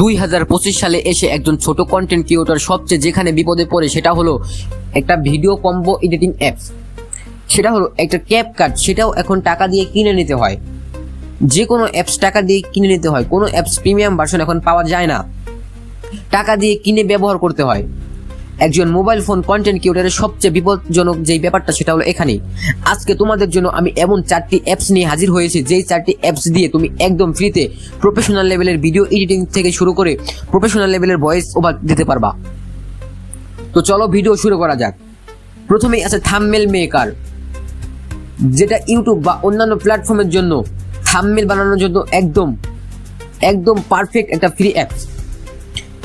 দুই হাজার পঁচিশ সালে এসে একজন ছোট কন্টেন্ট ক্রিয়েটর সবচেয়ে যেখানে বিপদে পড়ে সেটা হলো একটা ভিডিও কম্বো এডিটিং অ্যাপস সেটা হলো একটা ক্যাপ কার্ড সেটাও এখন টাকা দিয়ে কিনে নিতে হয়। যে কোনো অ্যাপস টাকা দিয়ে কিনে নিতে হয়, কোনো অ্যাপস প্রিমিয়াম ভার্সন এখন পাওয়া যায় না। টাকা দিয়ে কিনে ব্যবহার করতে হয়। একজন মোবাইল ফোন কন্টেন্ট ক্রিয়েটরের সবচেয়ে বিপজ্জনক যেই ব্যাপারটা সেটা হলো এখানেই। আজকে তোমাদের জন্য আমি এমন চারটি অ্যাপস নিয়ে হাজির হয়েছি, যেই চারটি অ্যাপস দিয়ে তুমি একদম ফ্রিতে প্রফেশনাল লেভেলের ভিডিও এডিটিং থেকে শুরু করে প্রফেশনাল লেভেলের ভয়েস ওভার দিতে পারবা। তো চলো ভিডিও শুরু করা যাক। প্রথমেই আছে থামমেল মেকার যেটা ইউটিউব বা অন্যান্য প্ল্যাটফর্মের জন্য থামমেল বানানোর জন্য একদম একদম পারফেক্ট একটা ফ্রি অ্যাপস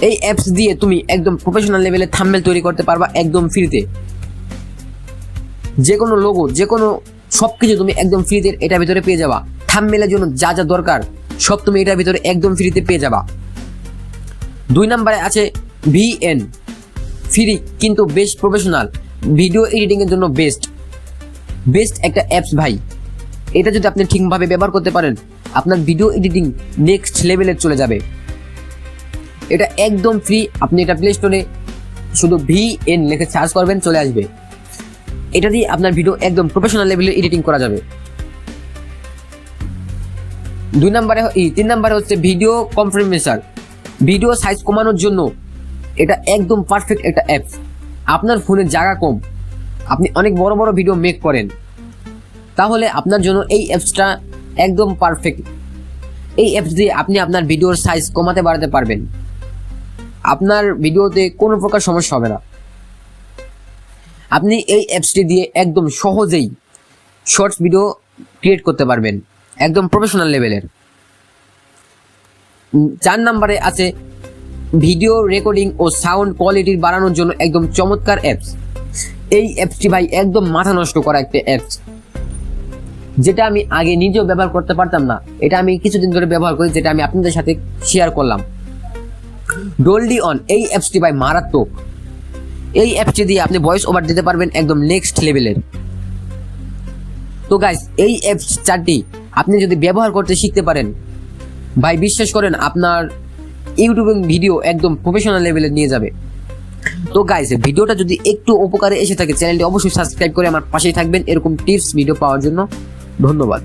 এই অ্যাপস দিয়ে তুমি একদম প্রফেশনাল লেভেলে থাম্বনেল তৈরি করতে পারবা একদম ফ্রিতে যে কোনো লোগো যে কোনো সব কিছু তুমি একদম ফ্রিতে এটার ভিতরে পেয়ে যাবা। থাম্বনেলের জন্য যা যা দরকার, সব তুমি এটার ভিতরে একদম ফ্রিতে পেয়ে যাবা। দুই নম্বরে আছে ভিএন ফ্রি কিন্তু বেস্ট প্রফেশনাল ভিডিও এডিটিং এর জন্য বেস্ট বেস্ট একটা অ্যাপস ভাই, এটা যদি আপনি ঠিকভাবে ব্যবহার করতে পারেন, আপনার ভিডিও এডিটিং নেক্সট লেভেলে চলে যাবে। এটা একদম ফ্রি আপনি এটা প্লে স্টোরে শুধু ভি এন লিখে সার্চ করবেন, চলে আসবে। এটা দিয়ে আপনার ভিডিও একদম প্রফেশনাল লেভেলে এডিটিং করা যাবে। দুই নম্বরে তিন নম্বরে হচ্ছে ভিডিও কনফার্মেশন ভিডিও সাইজ কমানোর জন্য এটা একদম পারফেক্ট একটা অ্যাপস আপনার ফোনের জায়গা কম। আপনি অনেক বড় বড় ভিডিও মেক করেন। তাহলে আপনার জন্য এই অ্যাপসটা একদম পারফেক্ট এই অ্যাপস দিয়ে আপনি আপনার ভিডিওর সাইজ কমাতে বাড়াতে পারবেন। আপনার ভিডিওতে কোনো প্রকার সমস্যা হবে না। আপনি এই অ্যাপসটি দিয়ে একদম সহজেই শর্টস ভিডিও ক্রিয়েট করতে পারবেন, একদম প্রফেশনাল লেভেলের চার নাম্বারে আছে ভিডিও রেকর্ডিং ও সাউন্ড কোয়ালিটির বাড়ানোর জন্য একদম চমৎকার অ্যাপস এই অ্যাপসটি ভাই একদম মাথা নষ্ট করা একটা অ্যাপস যেটা আমি আগে নিজেও ব্যবহার করতে পারতাম না, এটা আমি কিছুদিন ধরে ব্যবহার করি, যেটা আমি আপনাদের সাথে শেয়ার করলাম। ডোলডি অন এই অ্যাপসটি ভাই মারাত্মক। এই অ্যাপসটি দিয়ে আপনি ভয়েস ওভার দিতে পারবেন একদম নেক্সট লেভেলের তো গাইস এই অ্যাপস চারটি আপনি যদি ব্যবহার করতে শিখতে পারেন, ভাই বিশ্বাস করেন আপনার ইউটিউবিং ভিডিও একদম প্রফেশনাল লেভেলে নিয়ে যাবে। তো গাইস ভিডিওটা যদি একটু উপকারে এসে থাকে চ্যানেলটি অবশ্যই সাবস্ক্রাইব করে আমার পাশেই থাকবেন। এরকম টিপস ভিডিও পাওয়ার জন্য ধন্যবাদ।